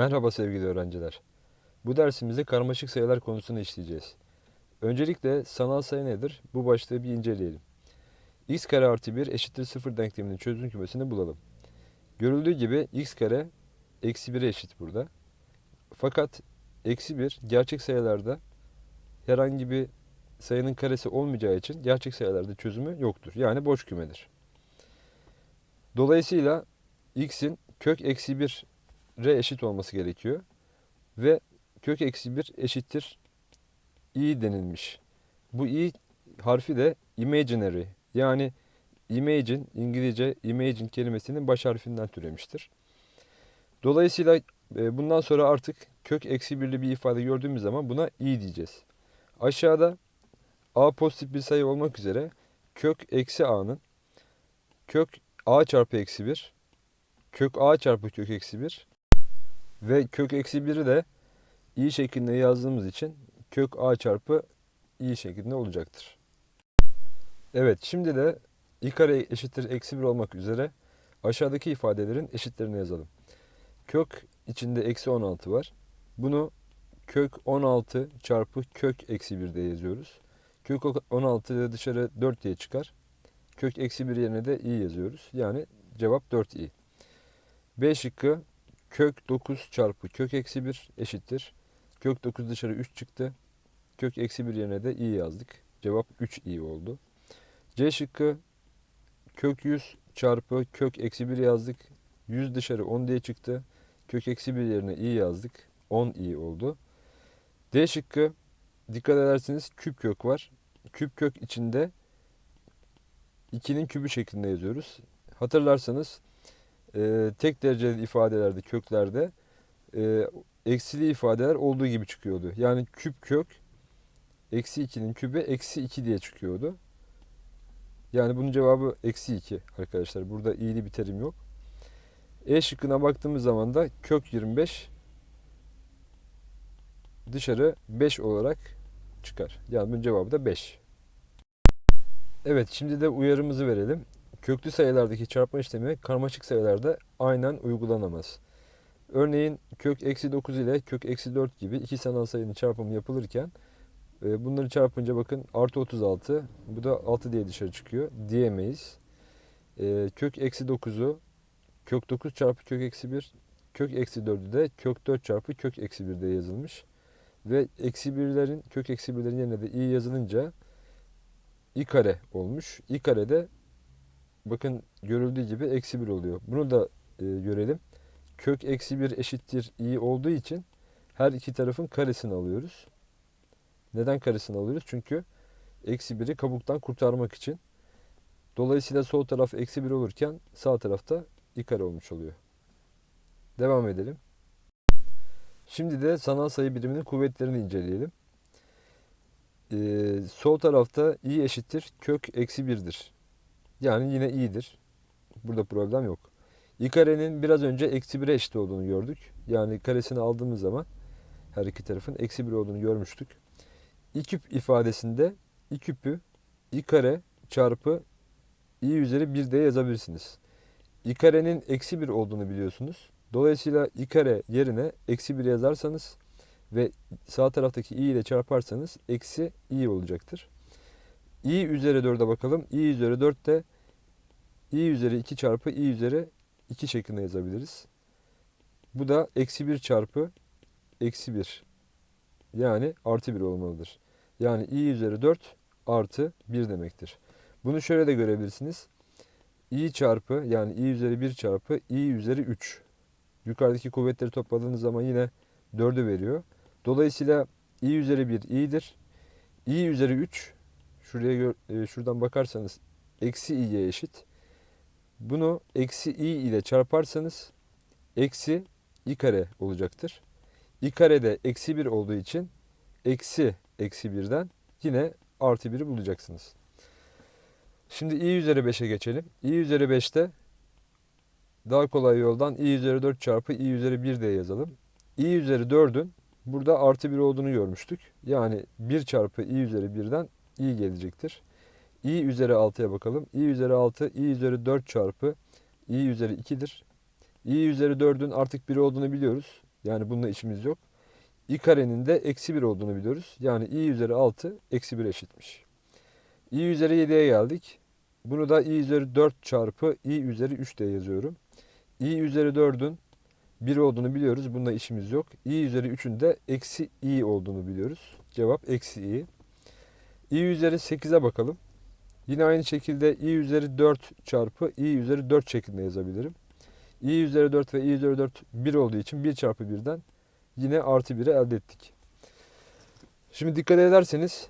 Merhaba sevgili öğrenciler. Bu dersimizde karmaşık sayılar konusunu işleyeceğiz. Öncelikle sanal sayı nedir? Bu başlığı bir inceleyelim. x kare artı 1 eşittir 0 denkleminin çözüm kümesini bulalım. Görüldüğü gibi x kare eksi 1'e eşit burada. Fakat eksi 1 gerçek sayılarda herhangi bir sayının karesi olmayacağı için gerçek sayılarda çözümü yoktur. Yani boş kümedir. Dolayısıyla x'in kök eksi 1 r eşit olması gerekiyor. Ve kök eksi 1 eşittir i denilmiş. Bu i harfi de imaginary yani imagine İngilizce imagine kelimesinin baş harfinden türemiştir. Dolayısıyla e, bundan sonra artık kök eksi birli bir ifade gördüğümüz zaman buna i diyeceğiz. Aşağıda a pozitif bir sayı olmak üzere kök eksi a'nın kök a çarpı eksi 1 kök a çarpı kök eksi 1 ve kök eksi 1'i de i şeklinde yazdığımız için kök a çarpı i şeklinde olacaktır. Evet şimdi de i kare eşittir eksi 1 olmak üzere aşağıdaki ifadelerin eşitlerini yazalım. Kök içinde eksi 16 var. Bunu kök 16 çarpı kök eksi 1 diye yazıyoruz. Kök 16 dışarı 4 diye çıkar. Kök eksi 1 yerine de i yazıyoruz. Yani cevap 4i. B şıkkı kök 9 çarpı kök eksi 1 eşittir. Kök 9 dışarı 3 çıktı. Kök eksi 1 yerine de i yazdık. Cevap 3i oldu. C şıkkı kök 100 çarpı kök eksi 1 yazdık. 100 dışarı 10 diye çıktı. Kök eksi 1 yerine i yazdık. 10i oldu. D şıkkı dikkat ederseniz küp kök var. Küp kök içinde 2'nin kübü şeklinde yazıyoruz. Hatırlarsanız e, tek dereceli ifadelerde, köklerde e, eksili ifadeler olduğu gibi çıkıyordu. Yani küp kök eksi 2'nin kübü eksi 2 diye çıkıyordu. Yani bunun cevabı eksi 2 arkadaşlar. Burada iyili bir terim yok. E şıkkına baktığımız zaman da kök 25 dışarı 5 olarak çıkar. Yani bunun cevabı da 5. Evet şimdi de uyarımızı verelim. Köklü sayılardaki çarpma işlemi karmaşık sayılarda aynen uygulanamaz. Örneğin kök eksi 9 ile kök eksi 4 gibi iki sanal sayının çarpımı yapılırken e, bunları çarpınca bakın artı 36 bu da 6 diye dışarı çıkıyor diyemeyiz. E, kök eksi 9'u kök 9 çarpı kök eksi 1 kök eksi 4'ü de kök 4 çarpı kök eksi 1 diye yazılmış. Ve eksi 1'lerin kök eksi 1'lerin yerine de i yazılınca i kare olmuş. i kare de bakın görüldüğü gibi eksi 1 oluyor. Bunu da e, görelim. Kök eksi 1 eşittir i olduğu için her iki tarafın karesini alıyoruz. Neden karesini alıyoruz? Çünkü eksi 1'i kabuktan kurtarmak için. Dolayısıyla sol taraf eksi 1 olurken sağ tarafta i kare olmuş oluyor. Devam edelim. Şimdi de sanal sayı biriminin kuvvetlerini inceleyelim. Ee, sol tarafta i eşittir kök eksi 1'dir. Yani yine i'dir. Burada problem yok. i karenin biraz önce eksi 1'e eşit olduğunu gördük. Yani karesini aldığımız zaman her iki tarafın eksi 1 olduğunu görmüştük. i küp ifadesinde i küpü i kare çarpı i üzeri 1 diye yazabilirsiniz. i karenin eksi 1 olduğunu biliyorsunuz. Dolayısıyla i kare yerine eksi 1 yazarsanız ve sağ taraftaki i ile çarparsanız eksi i olacaktır. İ üzeri 4'e bakalım. i üzeri 4 de i üzeri 2 çarpı i üzeri 2 şeklinde yazabiliriz. Bu da eksi 1 çarpı eksi 1. Yani artı 1 olmalıdır. Yani i üzeri 4 artı 1 demektir. Bunu şöyle de görebilirsiniz. i çarpı yani i üzeri 1 çarpı i üzeri 3. Yukarıdaki kuvvetleri topladığınız zaman yine 4'ü veriyor. Dolayısıyla i üzeri 1 i'dir. i üzeri 3 şuraya gör, e, şuradan bakarsanız eksi i'ye eşit. Bunu eksi i ile çarparsanız eksi i kare olacaktır. i kare de eksi 1 olduğu için eksi eksi 1'den yine artı 1'i bulacaksınız. Şimdi i üzeri 5'e geçelim. i üzeri 5'te daha kolay yoldan i üzeri 4 çarpı i üzeri 1 diye yazalım. i üzeri 4'ün burada artı 1 olduğunu görmüştük. Yani 1 çarpı i üzeri 1'den i gelecektir. i üzeri 6'ya bakalım. i üzeri 6 i üzeri 4 çarpı i üzeri 2'dir. i üzeri 4'ün artık 1 olduğunu biliyoruz. Yani bununla işimiz yok. i karenin de eksi 1 olduğunu biliyoruz. Yani i üzeri 6 eksi 1 eşitmiş. i üzeri 7'ye geldik. Bunu da i üzeri 4 çarpı i üzeri 3 diye yazıyorum. i üzeri 4'ün 1 olduğunu biliyoruz. Bununla işimiz yok. i üzeri 3'ün de eksi i olduğunu biliyoruz. Cevap eksi i. i üzeri 8'e bakalım. Yine aynı şekilde i üzeri 4 çarpı i üzeri 4 şeklinde yazabilirim. i üzeri 4 ve i üzeri 4 1 olduğu için 1 çarpı 1'den yine artı 1'i elde ettik. Şimdi dikkat ederseniz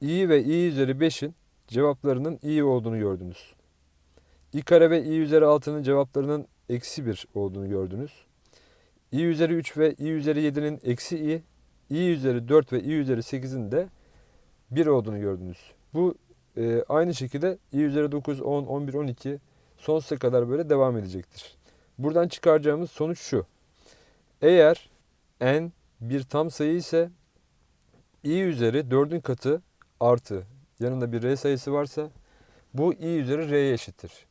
i ve i üzeri 5'in cevaplarının i olduğunu gördünüz. i kare ve i üzeri 6'nın cevaplarının eksi 1 olduğunu gördünüz. i üzeri 3 ve i üzeri 7'nin eksi i, i üzeri 4 ve i üzeri 8'in de 1 olduğunu gördünüz. Bu e, aynı şekilde i üzeri 9, 10, 11, 12 sonsuza kadar böyle devam edecektir. Buradan çıkaracağımız sonuç şu. Eğer n bir tam sayı ise i üzeri 4'ün katı artı yanında bir r sayısı varsa bu i üzeri r'ye eşittir.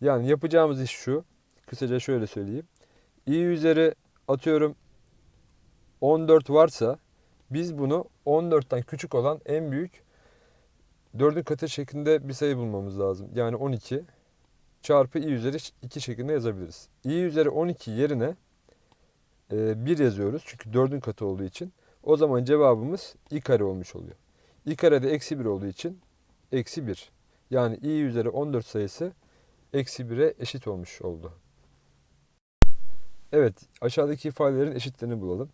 Yani yapacağımız iş şu. Kısaca şöyle söyleyeyim. i üzeri atıyorum 14 varsa biz bunu 14'ten küçük olan en büyük 4'ün katı şeklinde bir sayı bulmamız lazım. Yani 12 çarpı i üzeri 2 şeklinde yazabiliriz. i üzeri 12 yerine 1 yazıyoruz. Çünkü 4'ün katı olduğu için. O zaman cevabımız i kare olmuş oluyor. i kare de eksi 1 olduğu için eksi 1. Yani i üzeri 14 sayısı eksi 1'e eşit olmuş oldu. Evet aşağıdaki ifadelerin eşitlerini bulalım.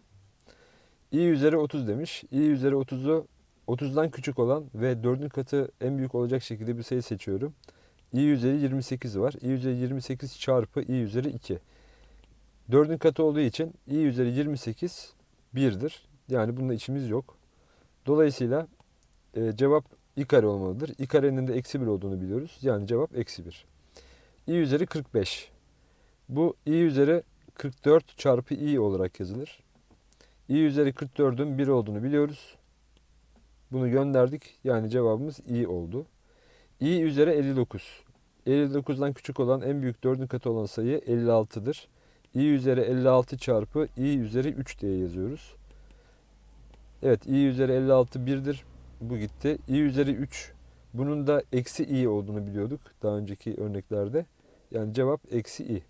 İ üzeri 30 demiş. i üzeri 30'u 30'dan küçük olan ve 4'ün katı en büyük olacak şekilde bir sayı seçiyorum. i üzeri 28 var. i üzeri 28 çarpı i üzeri 2. 4'ün katı olduğu için i üzeri 28 1'dir. Yani bununla işimiz yok. Dolayısıyla e, cevap i kare olmalıdır. i karenin de eksi 1 olduğunu biliyoruz. Yani cevap eksi 1. i üzeri 45. Bu i üzeri 44 çarpı i olarak yazılır. İ üzeri 44'ün 1 olduğunu biliyoruz. Bunu gönderdik. Yani cevabımız i oldu. i üzeri 59. 59'dan küçük olan en büyük 4'ün katı olan sayı 56'dır. i üzeri 56 çarpı i üzeri 3 diye yazıyoruz. Evet i üzeri 56 1'dir. Bu gitti. i üzeri 3. Bunun da eksi i olduğunu biliyorduk daha önceki örneklerde. Yani cevap eksi i.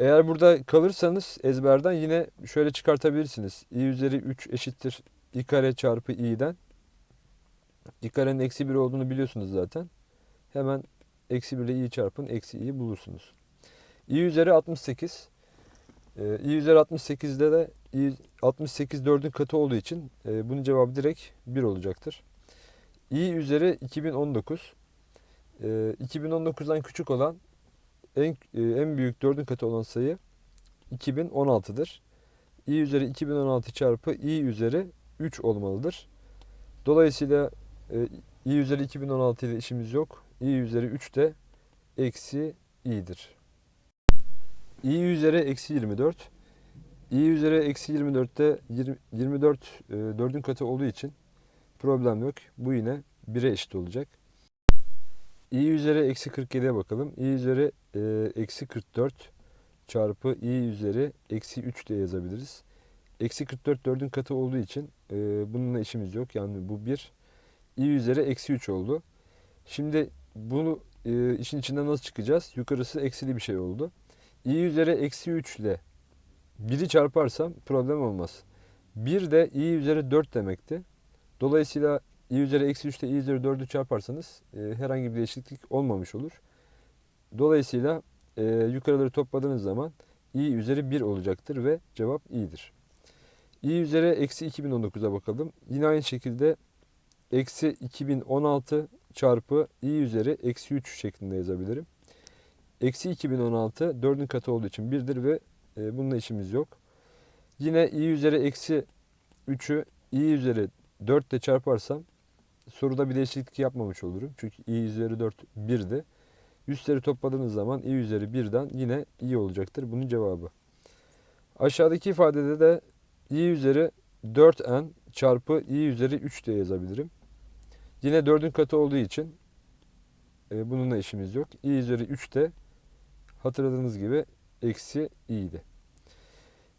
Eğer burada kalırsanız ezberden yine şöyle çıkartabilirsiniz. i üzeri 3 eşittir i kare çarpı i'den. i karenin eksi 1 olduğunu biliyorsunuz zaten. Hemen eksi 1 ile i çarpın eksi i'yi bulursunuz. i üzeri 68. Ee, i üzeri 68'de de i 68 4'ün katı olduğu için e, bunun cevabı direkt 1 olacaktır. i üzeri 2019. E, 2019'dan küçük olan en, e, en büyük 4'ün katı olan sayı 2016'dır. i üzeri 2016 çarpı i üzeri 3 olmalıdır. Dolayısıyla e, i üzeri 2016 ile işimiz yok. i üzeri 3 de eksi i'dir. i üzeri eksi 24. i üzeri eksi 24'te 20, 24 e, 4'ün katı olduğu için problem yok. Bu yine 1'e eşit olacak. İ üzeri eksi 47'ye bakalım. i üzeri e, eksi 44 çarpı i üzeri eksi 3 diye yazabiliriz. Eksi 44 4'ün katı olduğu için e, bununla işimiz yok. Yani bu 1. i üzeri eksi 3 oldu. Şimdi bunu e, işin içinden nasıl çıkacağız? Yukarısı eksili bir şey oldu. i üzeri eksi 3 ile 1'i çarparsam problem olmaz. 1 de i üzeri 4 demekti. Dolayısıyla i üzeri eksi 3 ile i üzeri 4'ü çarparsanız e, herhangi bir değişiklik olmamış olur. Dolayısıyla e, yukarıları topladığınız zaman i üzeri 1 olacaktır ve cevap i'dir. i üzeri eksi 2019'a bakalım. Yine aynı şekilde eksi 2016 çarpı i üzeri eksi 3 şeklinde yazabilirim. Eksi 2016 4'ün katı olduğu için 1'dir ve e, bununla işimiz yok. Yine i üzeri eksi 3'ü i üzeri 4 ile çarparsam soruda bir değişiklik yapmamış olurum. Çünkü i üzeri 4 1'di. Üstleri topladığınız zaman i üzeri 1'den yine i olacaktır. Bunun cevabı. Aşağıdaki ifadede de i üzeri 4n çarpı i üzeri 3 diye yazabilirim. Yine 4'ün katı olduğu için e, bununla işimiz yok. i üzeri 3 de hatırladığınız gibi eksi i'di.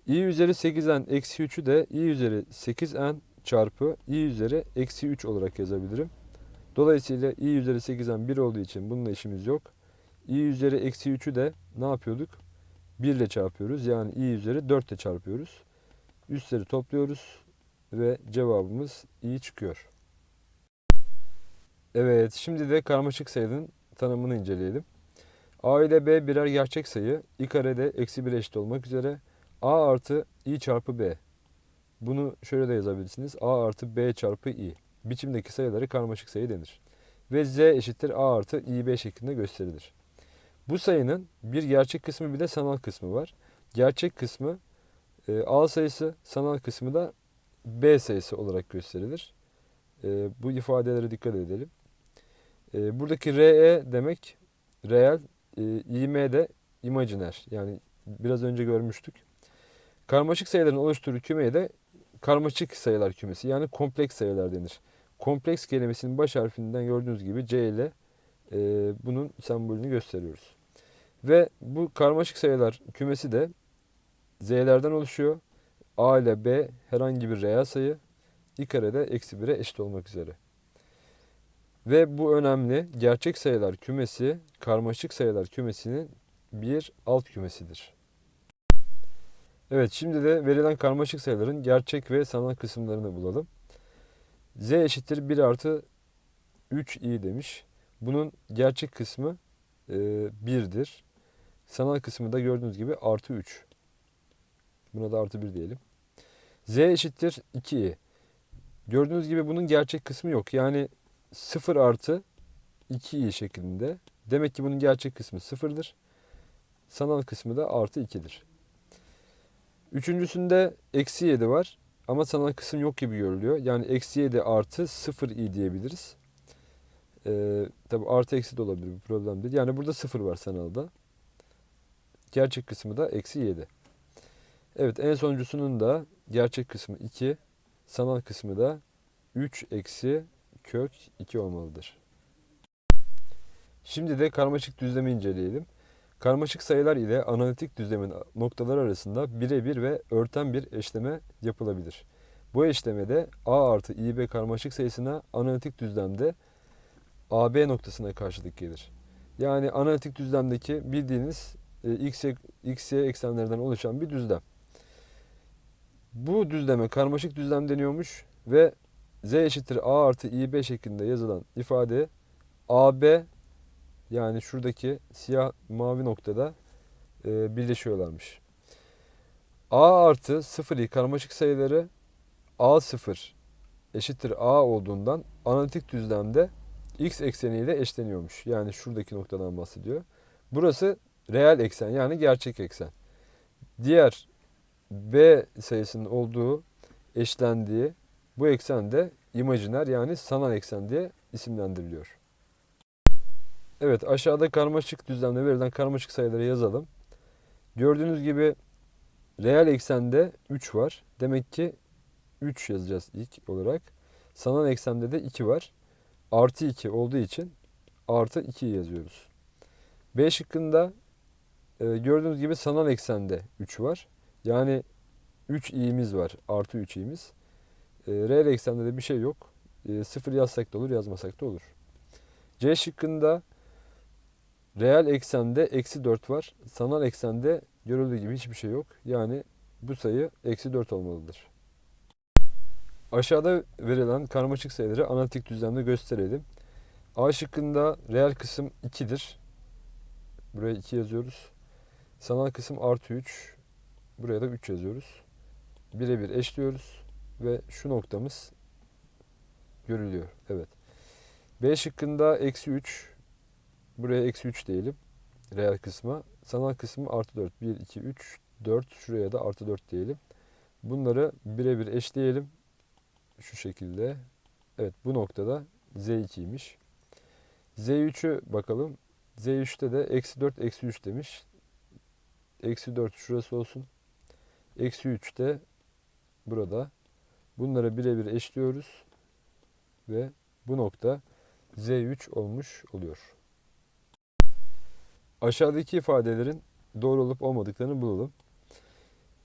i üzeri 8n eksi 3'ü de i üzeri 8n çarpı i üzeri eksi 3 olarak yazabilirim. Dolayısıyla i üzeri 8'den 1 olduğu için bununla işimiz yok. i üzeri eksi 3'ü de ne yapıyorduk? 1 ile çarpıyoruz. Yani i üzeri 4 ile çarpıyoruz. Üstleri topluyoruz ve cevabımız i çıkıyor. Evet, şimdi de karmaşık sayının tanımını inceleyelim. a ile b birer gerçek sayı. i karede eksi 1 eşit olmak üzere. a artı i çarpı b. Bunu şöyle de yazabilirsiniz. a artı b çarpı i biçimdeki sayıları karmaşık sayı denir. Ve z eşittir a artı ib şeklinde gösterilir. Bu sayının bir gerçek kısmı bir de sanal kısmı var. Gerçek kısmı e, a sayısı, sanal kısmı da b sayısı olarak gösterilir. E, bu ifadelere dikkat edelim. E, buradaki re demek reel, e, im de imajiner. Yani biraz önce görmüştük. Karmaşık sayıların oluşturduğu kümeye de karmaşık sayılar kümesi yani kompleks sayılar denir. Kompleks kelimesinin baş harfinden gördüğünüz gibi C ile e, bunun sembolünü gösteriyoruz. Ve bu karmaşık sayılar kümesi de Z'lerden oluşuyor. A ile B herhangi bir reel sayı. i karede eksi 1'e eşit olmak üzere. Ve bu önemli. Gerçek sayılar kümesi karmaşık sayılar kümesinin bir alt kümesidir. Evet şimdi de verilen karmaşık sayıların gerçek ve sanal kısımlarını bulalım. Z eşittir 1 artı 3i demiş. Bunun gerçek kısmı e, 1'dir. Sanal kısmı da gördüğünüz gibi artı 3. Buna da artı 1 diyelim. Z eşittir 2i. Gördüğünüz gibi bunun gerçek kısmı yok. Yani 0 artı 2i şeklinde. Demek ki bunun gerçek kısmı 0'dır. Sanal kısmı da artı 2'dir. Üçüncüsünde eksi 7 var. Ama sanal kısım yok gibi görülüyor. Yani eksi 7 artı 0 i diyebiliriz. Ee, tabi artı eksi de olabilir. Bir problem değil. Yani burada 0 var sanalda. Gerçek kısmı da eksi 7. Evet en sonuncusunun da gerçek kısmı 2. Sanal kısmı da 3 eksi kök 2 olmalıdır. Şimdi de karmaşık düzlemi inceleyelim. Karmaşık sayılar ile analitik düzlemin noktaları arasında birebir ve örten bir eşleme yapılabilir. Bu eşlemede a artı ib karmaşık sayısına analitik düzlemde ab noktasına karşılık gelir. Yani analitik düzlemdeki bildiğiniz e, x, eksenlerden oluşan bir düzlem. Bu düzleme karmaşık düzlem deniyormuş ve z eşittir a artı ib şeklinde yazılan ifade ab yani şuradaki siyah mavi noktada e, birleşiyorlarmış. A artı 0'i karmaşık sayıları A0 eşittir A olduğundan analitik düzlemde x ekseniyle eşleniyormuş. Yani şuradaki noktadan bahsediyor. Burası reel eksen yani gerçek eksen. Diğer B sayısının olduğu, eşlendiği bu eksen de imajiner yani sanal eksen diye isimlendiriliyor. Evet aşağıda karmaşık düzlemde verilen karmaşık sayıları yazalım. Gördüğünüz gibi reel eksende 3 var. Demek ki 3 yazacağız ilk olarak. Sanal eksende de 2 var. Artı 2 olduğu için artı 2 yazıyoruz. B şıkkında e, gördüğünüz gibi sanal eksende 3 var. Yani 3 i'miz var. Artı 3 i'miz. E, reel eksende de bir şey yok. E, 0 yazsak da olur yazmasak da olur. C şıkkında Reel eksende eksi 4 var. Sanal eksende görüldüğü gibi hiçbir şey yok. Yani bu sayı eksi 4 olmalıdır. Aşağıda verilen karmaşık sayıları analitik düzlemde gösterelim. A şıkkında reel kısım 2'dir. Buraya 2 yazıyoruz. Sanal kısım artı 3. Buraya da 3 yazıyoruz. Birebir eşliyoruz. Ve şu noktamız görülüyor. Evet. B şıkkında eksi 3. Buraya eksi 3 diyelim. Reel kısma. Sanal kısmı artı 4. 1, 2, 3, 4. Şuraya da artı 4 diyelim. Bunları birebir eşleyelim. Şu şekilde. Evet bu noktada Z2'ymiş. Z3'ü bakalım. Z3'te de eksi 4, eksi 3 demiş. Eksi 4 şurası olsun. Eksi 3 de burada. Bunları birebir eşliyoruz. Ve bu nokta Z3 olmuş oluyor. Aşağıdaki ifadelerin doğru olup olmadıklarını bulalım.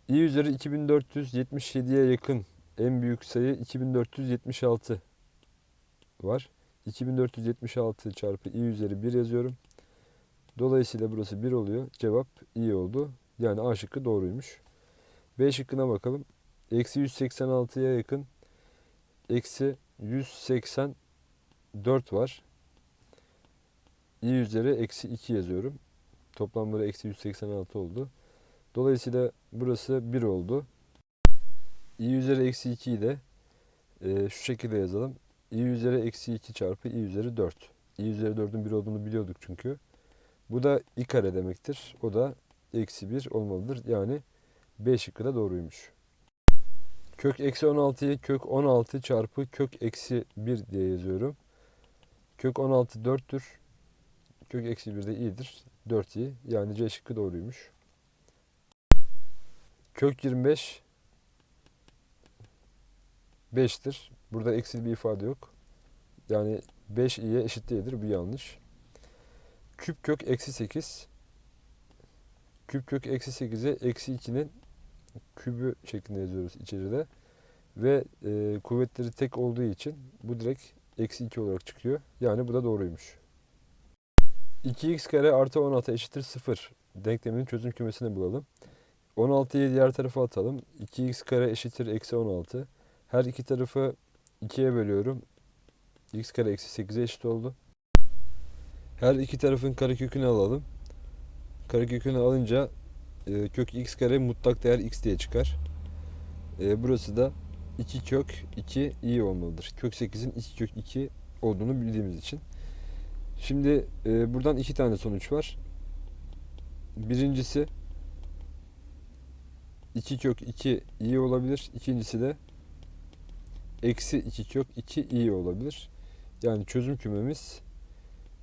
i üzeri 2477'ye yakın en büyük sayı 2476 var. 2476 çarpı i üzeri 1 yazıyorum. Dolayısıyla burası 1 oluyor. Cevap i oldu. Yani A şıkkı doğruymuş. B şıkkına bakalım. Eksi 186'ya yakın eksi 184 var. i üzeri eksi 2 yazıyorum. Toplamları eksi 186 oldu. Dolayısıyla burası 1 oldu. i üzeri eksi 2'yi de e, şu şekilde yazalım. i üzeri eksi 2 çarpı i üzeri 4. i üzeri 4'ün 1 olduğunu biliyorduk çünkü. Bu da i kare demektir. O da eksi 1 olmalıdır. Yani B şıkkı da doğruymuş. Kök eksi 16'yı kök 16 çarpı kök eksi 1 diye yazıyorum. Kök 16 4'tür. Kök eksi 1 de i'dir. 4 i. Yani C şıkkı doğruymuş. Kök 25 5'tir. Burada eksi bir ifade yok. Yani 5 i'ye eşit değildir. Bu yanlış. Küp kök eksi 8 küp kök eksi 8'e eksi 2'nin kübü şeklinde yazıyoruz içeride. Ve e, kuvvetleri tek olduğu için bu direkt eksi 2 olarak çıkıyor. Yani bu da doğruymuş. 2x kare artı 16 eşittir 0 denkleminin çözüm kümesini bulalım. 16'yı diğer tarafa atalım. 2x kare eşittir eksi 16. Her iki tarafı 2'ye bölüyorum. x kare eksi 8'e eşit oldu. Her iki tarafın karekökünü alalım. Karekökünü alınca e, kök x kare mutlak değer x diye çıkar. E, burası da 2 kök 2 i olmalıdır. Kök 8'in 2 kök 2 olduğunu bildiğimiz için. Şimdi e, buradan iki tane sonuç var. Birincisi 2 kök 2 i olabilir. İkincisi de eksi 2 kök 2 i olabilir. Yani çözüm kümemiz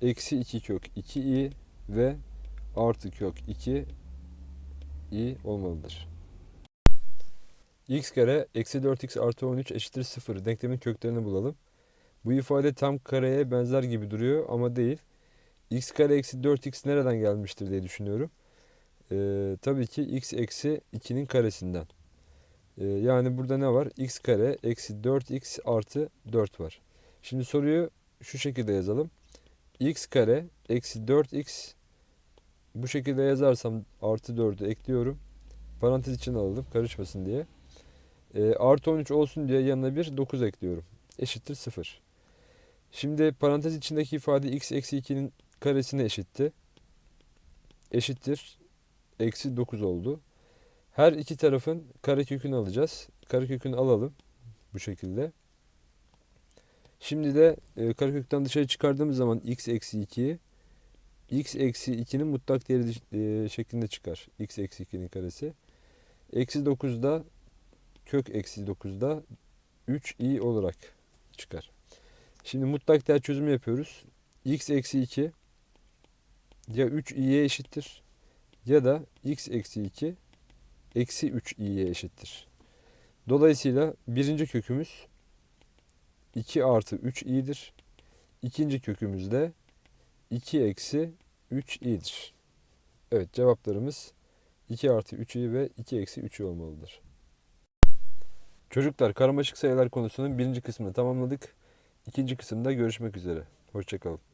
eksi 2 kök 2 i ve artı kök 2 i olmalıdır. x kare eksi 4x artı 13 eşittir 0 denklemin köklerini bulalım. Bu ifade tam kareye benzer gibi duruyor ama değil. x kare eksi 4x nereden gelmiştir diye düşünüyorum. Ee, tabii ki x eksi 2'nin karesinden. Ee, yani burada ne var? x kare eksi 4x artı 4 var. Şimdi soruyu şu şekilde yazalım. x kare eksi 4x bu şekilde yazarsam artı 4'ü ekliyorum. Parantez içine alalım karışmasın diye. E, artı 13 olsun diye yanına bir 9 ekliyorum. Eşittir 0. Şimdi parantez içindeki ifade x eksi 2'nin karesine eşitti. Eşittir. Eksi 9 oldu. Her iki tarafın karekökünü alacağız. Karekökünü alalım. Bu şekilde. Şimdi de e, karekökten dışarı çıkardığımız zaman x eksi 2'yi x eksi 2'nin mutlak değeri e, şeklinde çıkar. x eksi 2'nin karesi. Eksi 9'da kök eksi 9'da 3i olarak çıkar. Şimdi mutlak değer çözümü yapıyoruz. x eksi 2 ya 3i'ye eşittir ya da x eksi 2 eksi 3i'ye eşittir. Dolayısıyla birinci kökümüz 2 artı 3i'dir. İkinci kökümüz de 2 eksi 3i'dir. Evet cevaplarımız 2 artı 3i ve 2 eksi 3i olmalıdır. Çocuklar karmaşık sayılar konusunun birinci kısmını tamamladık. İkinci kısımda görüşmek üzere. Hoşçakalın.